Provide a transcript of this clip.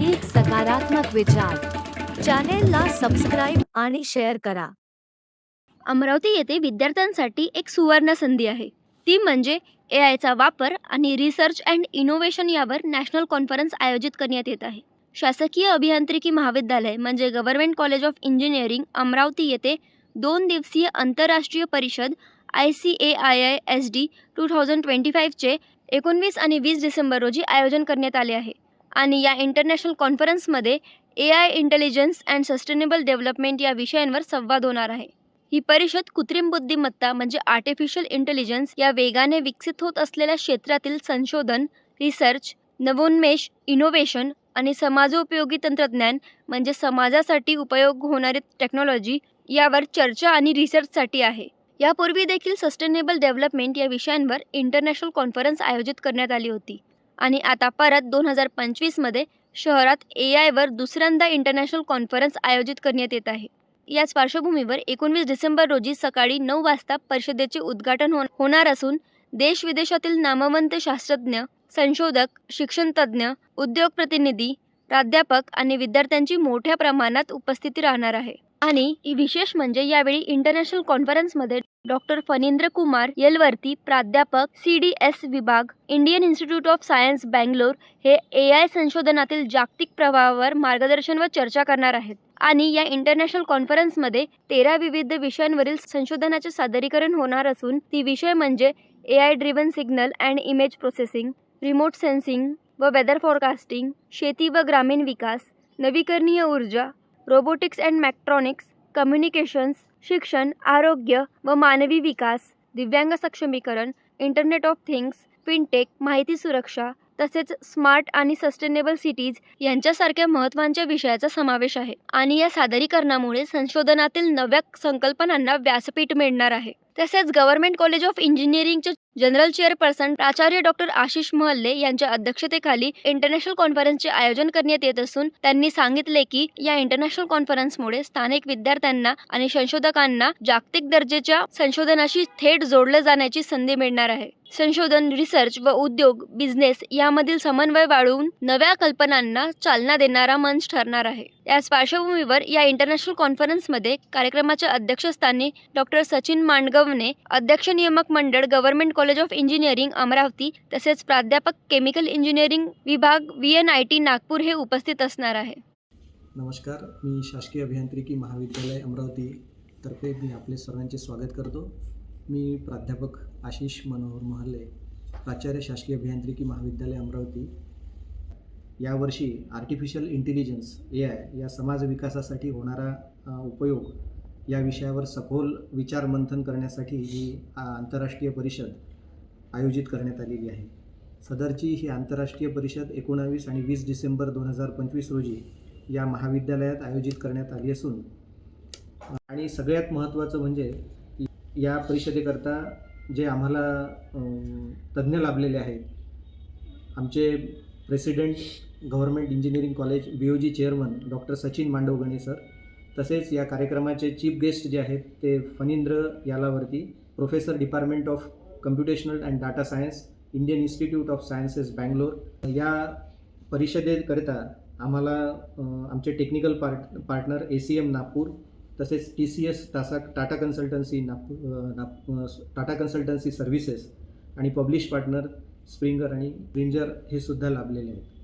एक सकारात्मक विचार. चॅनेलला सबस्क्राईब आणि शेअर करा. अमरावती येथे विद्यार्थ्यांसाठी एक सुवर्ण संधी आहे. ती म्हणजे ए आयचा वापर आणि रिसर्च अँड इनोव्हेशन यावर नॅशनल कॉन्फरन्स आयोजित करण्यात येत आहे. शासकीय अभियांत्रिकी महाविद्यालय म्हणजे government college of engineering Amravati येथे दोन दिवसीय आंतरराष्ट्रीय परिषद I C A I I S D two thousand twenty फाईव्हचे एकोणवीस आणि वीस डिसेंबर रोजी आयोजन करण्यात आले आहे. आणि या इंटरनॅशनल कॉन्फरन्समध्ये A I intelligence and sustainable development या विषयांवर संवाद होणार आहे. ही परिषद कृत्रिम बुद्धिमत्ता म्हणजे आर्टिफिशियल इंटेलिजन्स या वेगाने विकसित होत असलेल्या क्षेत्रातील संशोधन रिसर्च नवोन्मेष इनोव्हेशन आणि समाजोपयोगी तंत्रज्ञान म्हणजे समाजासाठी उपयोग होणारी टेक्नॉलॉजी यावर चर्चा आणि रिसर्चसाठी आहे. यापूर्वी देखील सस्टेनेबल डेव्हलपमेंट या विषयांवर इंटरनॅशनल कॉन्फरन्स आयोजित करण्यात आली होती. आणि आता परत दोन हजार पंचवीसमध्ये शहरात ए आयवर दुसऱ्यांदा इंटरनॅशनल कॉन्फरन्स आयोजित करण्यात येत आहे. याच पार्श्वभूमीवर एकोणवीस डिसेंबर रोजी सकाळी नऊ वाजता परिषदेचे उद्घाटन हो होणार असून देश विदेशातील नामवंत शास्त्रज्ञ संशोधक शिक्षणतज्ज्ञ उद्योग प्रतिनिधी प्राध्यापक आणि विद्यार्थ्यांची मोठ्या प्रमाणात उपस्थिती राहणार आहे. आणि विशेष म्हणजे यावेळी इंटरनॅशनल कॉन्फरन्समध्ये डॉक्टर फणींद्र कुमार येलवर्ती प्राध्यापक सी डी एस विभाग Indian Institute of Science Bangalore हे ए आय संशोधनातील जागतिक प्रभावावर मार्गदर्शन व चर्चा करणार आहेत. आणि या इंटरनॅशनल कॉन्फरन्समध्ये तेरा विविध विषयांवरील संशोधनाचे सादरीकरण होणार असून ती विषय म्हणजे A I driven signal and image processing remote sensing व वेदर फॉरकास्टिंग शेती व ग्रामीण विकास नवीकरणीय ऊर्जा रोबोटिक्स अँड मॅक्ट्रॉनिक्स कम्युनिकेशन्स शिक्षण आरोग्य व मानवी विकास दिव्यांग सक्षमीकरण इंटरनेट ऑफ थिंग्स फिनटेक माहिती सुरक्षा तसेच स्मार्ट आणि सस्टेनेबल सिटीज यांच्यासारख्या महत्त्वांच्या विषयाचा समावेश आहे. आणि या सादरीकरणामुळे संशोधनातील नव्या संकल्पनांना व्यासपीठ मिळणार आहे. तसेच गव्हर्नमेंट कॉलेज ऑफ इंजिनिअरिंगचे जनरल चेअरपर्सन प्राचार्य डॉक्टर आशिष महल्ले यांच्या अध्यक्षतेखाली इंटरनॅशनल कॉन्फरन्सचे आयोजन करण्यात येत असून त्यांनी सांगितले की या इंटरनॅशनल कॉन्फरन्समुळे स्थानिक विद्यार्थ्यांना आणि संशोधकांना जागतिक दर्जेच्या संशोधनाशी थेट जोडलं जाण्याची संधी मिळणार आहे. संशोधन रिसर्च व उद्योग बिझनेस यामधील समन्वय वाढवून नव्या कल्पनांना चालना देणारा मंच ठरणार आहे. याच पार्श्वभूमीवर या इंटरनॅशनल कॉन्फरन्समध्ये कार्यक्रमाच्या अध्यक्षस्थानी डॉक्टर सचिन मांडगव मांडगवने अध्यक्ष नियामक मंडळ government college of engineering Amravati तसेच प्राध्यापक केमिकल इंजिनिअरिंग विभाग V N I T Nagpur हे उपस्थित असणार आहे. नमस्कार मी शासकीय अभियांत्रिकी महाविद्यालय अमरावती तर्फे मी आपले सर्वांचे स्वागत करतो. मी प्राध्यापक आशिष मनोहर महले प्राचार्य शासकीय अभियांत्रिकी महाविद्यालय अमरावती. यावर्षी आर्टिफिशियल इंटेलिजन्स ए आय या समाज विकासासाठी होणारा उपयोग या विषयावर सखोल विचार मंथन करण्यासाठी ही आंतरराष्ट्रीय परिषद आयोजित करण्यात आलेली आहे. सदरची ही आंतरराष्ट्रीय परिषद एकोणावीस आणि वीस डिसेंबर दोन हजार पंचवीस रोजी या महाविद्यालयात आयोजित करण्यात आली असून आणि सगळ्यात महत्त्वाचं म्हणजे या परिषदेकरता जे आम्हाला तज्ज्ञ लाभलेले आहेत आमचे president government engineering college B O G chairman doctor Sachin Mandavgane sir तसेच या कार्यक्रमाचे चीफ गेस्ट जे आहेत ते Phanindra Yalavarthi professor department of computational and data science Indian Institute of Sciences Bangalore. या परिषदेकरिता आम्हाला आमचे technical part partner A C M Nagpur तसेच टी सी एस टासा टाटा कन्सल्टन्सी नागपूर नाग टाटा कन्सल्टन्सी सर्व्हिसेस आणि पब्लिश पार्टनर स्प्रिंगर आणि ब्रिंजर हे सुद्धा लाभलेले आहेत.